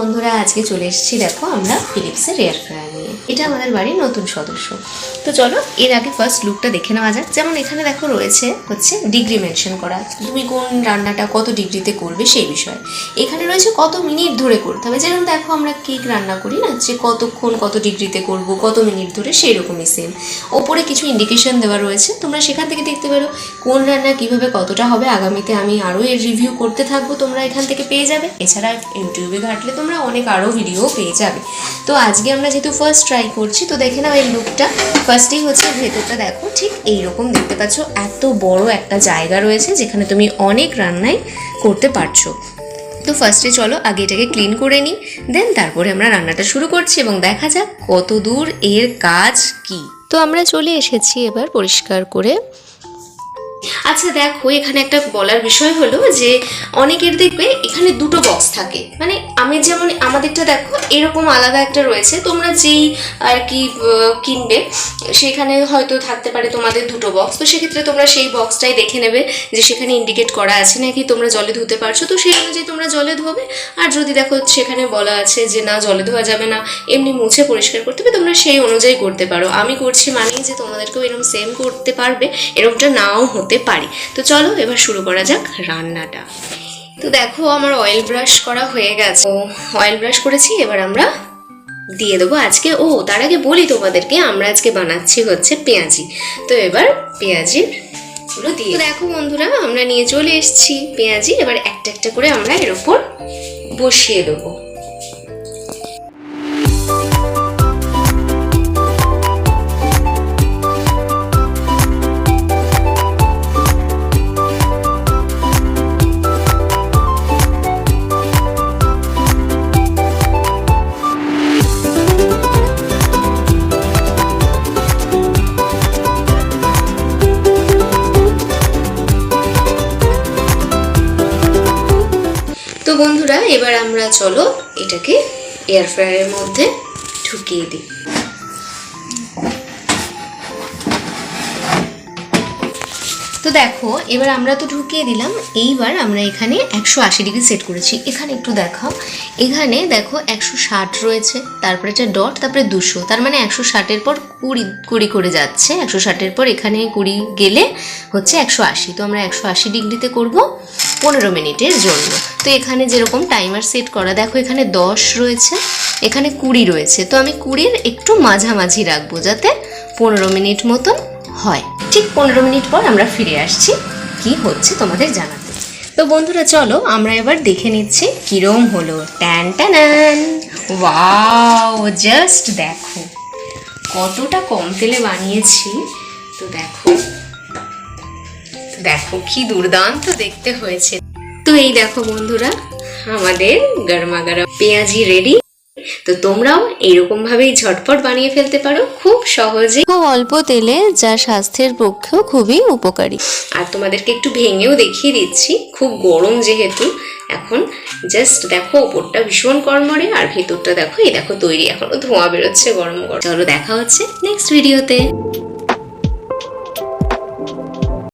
বন্ধুরা আজকে চলে এসেছি দেখো আমরা ফিলিপসের এয়ার ফ্রায়ার এটা আমাদের বাড়ির নতুন সদস্য। তো চলো, এর আগে ফার্স্ট লুকটা দেখে নেওয়া যাক। যেমন এখানে দেখো রয়েছে হচ্ছে ডিগ্রি মেনশন করা। তুমি কোন রান্নাটা কত ডিগ্রিতে করবে সেই বিষয়ে। এখানে রয়েছে কত মিনিট ধরে করতে হবে। যেরকম দেখো আমরা কেক রান্না করি না, যে কতক্ষণ কত ডিগ্রিতে করব, কত মিনিট ধরে সেই রকমই সেম ওপরে কিছু ইন্ডিকেশন দেওয়া রয়েছে। তোমরা সেখান থেকে দেখতে পারো কোন রান্না কীভাবে কতটা হবে। আগামীতে আমি আরও এর রিভিউ করতে থাকব, তোমরা এখান থেকে পেয়ে যাবে। এছাড়া ইউটিউবে ঘাটলে তোমরা অনেক আরও ভিডিও পেয়ে যাবে। তো আজকে আমরা যেহেতু ফার্স্ট ট্রাই করছি। তো দেখে নাও এই লুকটা ফার্স্টেই হচ্ছে ভেতরটা দেখো, ঠিক এইরকম দেখতে পাচ্ছ। এত বড় একটা জায়গা রয়েছে যেখানে তুমি অনেক রান্নাই করতে পারছ। তো ফার্স্টে চলো, আগে এটাকে ক্লিন করে নিই দেন তারপরে আমরা রান্নাটা শুরু করছি এবং দেখা যাক কত দূর এর কাজ কি। তো আমরা চলে এসেছি এবার পরিষ্কার করে। আচ্ছা দেখো, এখানে একটা বলার বিষয় হলো যে অনেকের দেখবে এখানে দুটো বক্স থাকে। মানে আমি যেমন, আমাদেরটা দেখো, এরকম আলাদা একটা রয়েছে। তোমরা যেই আর কি কিনবে, সেখানে হয়তো থাকতে পারে তোমাদের দুটো বক্স তো সেক্ষেত্রে তোমরা সেই বক্সটাই দেখে নেবে যে সেখানে ইন্ডিকেট করা আছে নাকি তোমরা জলে ধুতে পারছ। তো সেই অনুযায়ী তোমরা জলে ধোবে। আর যদি দেখো সেখানে বলা আছে যে না, জলে ধোয়া যাবে না, এমনি মুছে পরিষ্কার করতে হবে, তোমরা সেই অনুযায়ী করতে পারো। আমি করছি মানেই যে তোমাদেরকেও এরকম সেম করতে পারবে এরকমটা নাও হতে পারে। তো চলো এবার শুরু করা যাক রান্নাটা। তো দেখো আমার অয়েল ব্রাশ করা হয়ে গেছে। অয়েল ব্রাশ করেছি, এবার আমরা দিয়ে দেবো আজকে। ও, তার আগে বলি তোমাদেরকে, আমরা আজকে বানাচ্ছি হচ্ছে পেঁয়াজি। তো এবার পেঁয়াজিরগুলো দিয়ে দেখো বন্ধুরা, আমরা নিয়ে চলে এসেছি পেঁয়াজি। এবার একটা একটা করে আমরা এর ওপর বসিয়ে দেবো। বন্ধুরা এবার আমরা চলো এটাকে এয়ার ফ্রায়ারের মধ্যে ঢুকিয়ে দিই। তো দেখো, এবার আমরা তো ঢুকিয়ে দিলাম, এইবার আমরা এখানে একশো আশি ডিগ্রি সেট করেছি। এখানে একটু দেখাও। এখানে দেখো একশো ষাট রয়েছে, তারপরে একটা ডট, তারপরে দুশো। তার মানে একশো ষাটের পর কুড়ি কুড়ি করে যাচ্ছে। একশো ষাটের পর এখানে কুড়ি গেলে হচ্ছে একশো আশি। তো আমরা একশো আশি ডিগ্রিতে করব পনেরো মিনিটের জন্য। তো এখানে যেরকম টাইমার সেট করা, দেখো এখানে দশ রয়েছে, এখানে কুড়ি রয়েছে। তো আমি কুড়ির একটু মাঝামাঝি রাখব যাতে পনেরো মিনিট মতন হয়। ঠিক পনেরো মিনিট পর আমরা ফিরে আসছি। কি হচ্ছে তোমাদের জানাতে? তো বন্ধুরা, চলো আমরা এবার দেখে নিচ্ছি কিরম হলো। ট্যান ট্যান ওয়াও, জাস্ট দেখো। কতটা কম তেলে বানিয়েছি। তো দেখো। দেখো কি দুর্দান্ত দেখতে হয়েছে। তো এই দেখো বন্ধুরা, আমাদের গরমা গরম পেঁয়াজি রেডি তো তোমরাও এরকম ভাবেই ঝটপট বানিয়ে ফেলতে পারো খুব সহজে খুব অল্প তেলে যা স্বাস্থ্যের পক্ষেও খুবই উপকারী। আর তোমাদেরকে একটু ভেঙেও দেখিয়ে দিচ্ছি খুব গরম যেহেতু এখন জাস্ট দেখো ওপরটা ভীষণ কর্মরে আর ভেতরটা দেখো এই দেখো তৈরি এখনও ধোঁয়া বেরোচ্ছে গরম গরম। চলো দেখা হচ্ছে নেক্সট ভিডিওতে